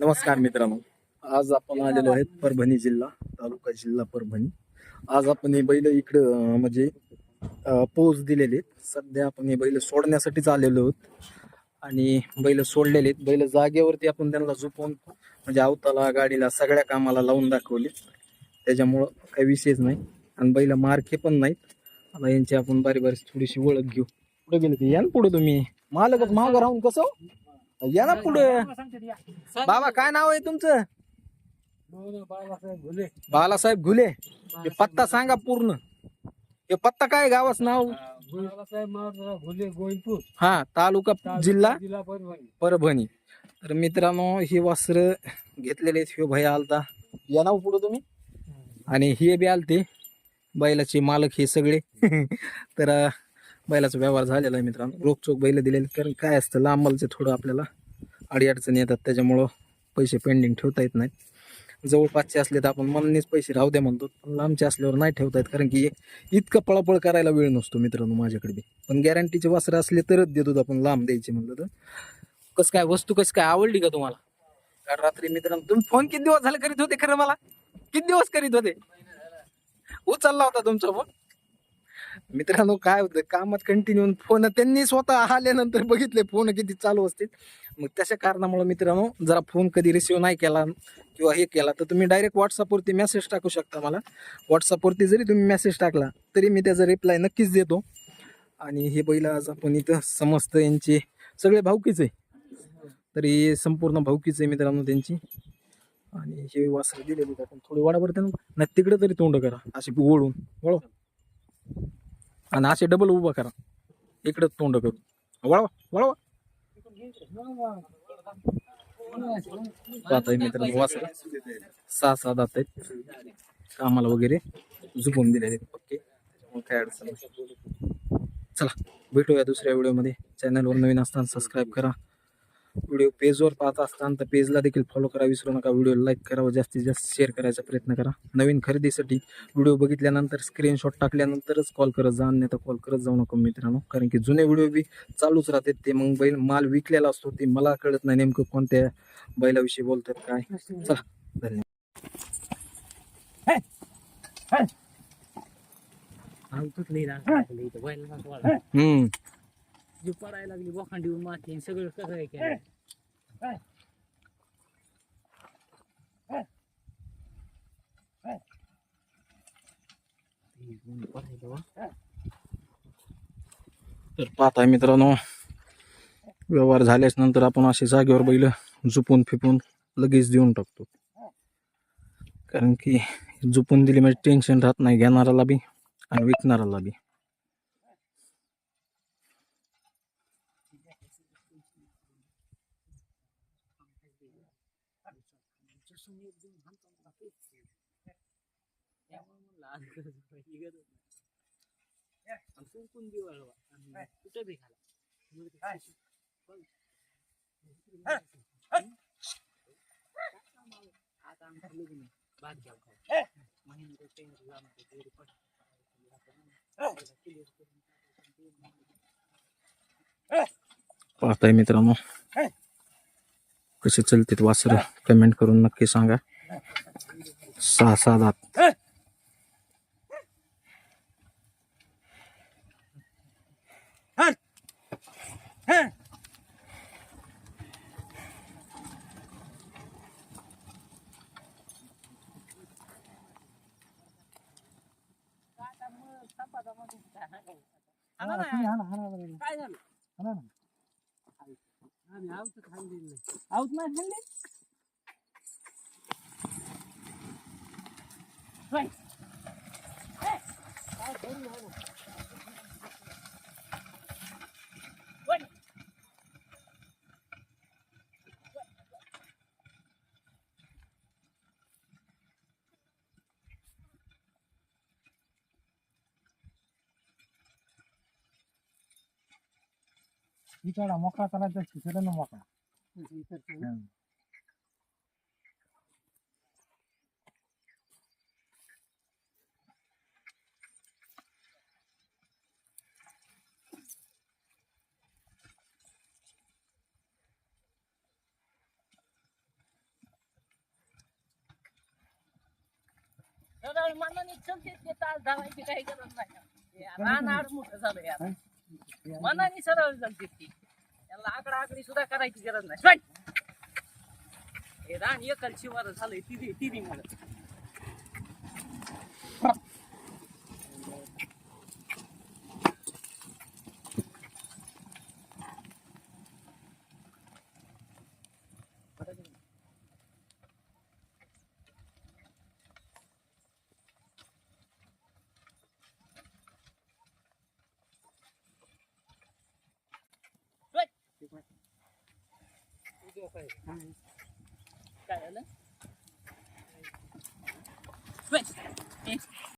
नमस्कार मित्रांनो. आज आपण आलेलो आहेत परभणी जिल्हा तालुका जिल्हा परभणी. आज आपण हे बैल इकडं म्हणजे पोच दिलेले आहेत. सध्या आपण हे बैल सोडण्यासाठीच आलेलो आहोत. आणि बैल सोडलेले आहेत. बैल जागेवरती आपण त्यांना झोपवून म्हणजे आवताला गाडीला सगळ्या कामाला लावून दाखवले. त्याच्यामुळं काही विषयच नाही. आणि बैल मारखे पण नाहीत. आता यांची आपण बारी बारी थोडीशी ओळख घेऊ. पुढे गेले ते या ना पुढे तुम्ही. मालकच मागं राहून कसं? या ना पुढे. बाबा काय नाव आहे तुमचं? बालासाहेब घुले. हे पत्ता सांगा पूर्ण. हे पत्ता काय गावाचं नाव? गोविंदपूर हा तालुका जिल्हा जिल्हा परभणी. परभणी तर मित्रांनो हे वस्त्र घेतलेले आहेत हे भैया आलता. या नाव पुढे तुम्ही. आणि हे बी आलते. बैलाचे मालक हे सगळे. तर अं, बैलाचा व्यवहार झालेला आहे मित्रांनो. रोखचोक बैल दिलेले कारण काय असतं लांबलचे थोडं आपल्याला अडीअडचणी येतात त्याच्यामुळं पैसे पेंडिंग ठेवता येत नाहीत. जवळपासचे असले तर आपण मनानेच पैसे राहू द्या म्हणतो पण लांबचे असल्यावर नाही ठेवता येत. कारण की इतकं पळापळ करायला वेळ नसतो मित्रांनो माझ्याकडे बी. पण गॅरंटीचे वासरं असले तरच देतो आपण लांब द्यायचे म्हणलं तर. कसं काय वस्तू कसं काय आवडली का तुम्हाला? काल रात्री मित्रांनो तुम्ही फोन किती दिवस झाले करीत होते खरं मला? किती दिवस करीत होते? उचलला होता तुमचा फोन मित्रांनो काय होतं कामात कंटिन्यू फोन त्यांनी स्वतः आल्यानंतर बघितले फोन किती चालू असतील. मग तशा कारणामुळे मित्रांनो जरा फोन कधी रिसिव्ह नाही केला किंवा हे केला तर तुम्ही डायरेक्ट व्हॉट्सअपवरती मेसेज टाकू शकता मला. व्हॉट्सअपवरती जरी तुम्ही मेसेज टाकला तरी मी त्याचा रिप्लाय नक्कीच देतो. आणि हे बैल आज आपण इथं समजतं यांचे सगळे भाऊकीच आहे. तरी संपूर्ण भाऊकीच आहे मित्रांनो त्यांची. आणि हे वासर दिले आपण थोडी वाडा बरं नाही तिकडे तरी तोंड करा अशी ओढून. वळव. आणि असे डबल उभा करा. इकडे तोंड करू. वळवा वळवा. पाहताय मित्र वासर सहा सहा दात आहेत. कामाला वगैरे झुकून दिले आहेत. ओके. काय अडचण चला भेटूया दुसऱ्या व्हिडिओमध्ये चॅनलवर नवीन असताना सबस्क्राईब करा. व्हिडिओ पेजवर पाहत असताना तर पेजला देखील फॉलो करा. विसरू नका. व्हिडिओ लाईक करा व जास्तीत जास्त शेअर करायचा प्रयत्न करा. नवीन खरेदीसाठी व्हिडिओ बघितल्यानंतर स्क्रीनशॉट टाकल्यानंतरच कॉल करत जा. नाही तर कॉल करत जाऊ नका मित्रांनो. कारण की जुने व्हिडिओ बी चालूच राहतात ते मग बैल माल विकलेला असतो. ते मला कळत नाही नेमकं कोणत्या बैलाविषयी बोलतात काय. चला धन्यवाद. हम्म. जी पडायला लागली बोखांडी माती सगळं कसं काय तर पाहताय मित्रांनो व्यवहार झाल्याच नंतर आपण असे जागेवर बैल झुपून फिपून लगेच देऊन टाकतो. कारण की झुपून दिली म्हणजे टेन्शन राहत नाही घेणाराला बी आणि विकणाराला बी. कुठे बी खाला आता आमचं लग्न आहे. भात घ्यावं खाऊ. महिन्याचं टेन्शन लावून ते तेवढी पाहताय मित्रांनो कसे चलते वासर कमेंट करून नक्की सांगा सहा सहा दात काय झालं? आऊत नाही आऊत नाही खाल्ली होय. हे. काय करू नको. होय. इकडा मोकळा करायचा तिकडे मोकळा बघा मनाने चलते ते तास धरायची काही गरज नाही. रान आड मोठं झालं यार. मनाने सरळ चालते ती. त्याला आकडा आकडी सुद्धा करायची गरज नाही. हे रान एकल शिवार झालंय तिरी तिरी म्हणत काय झालं सोड.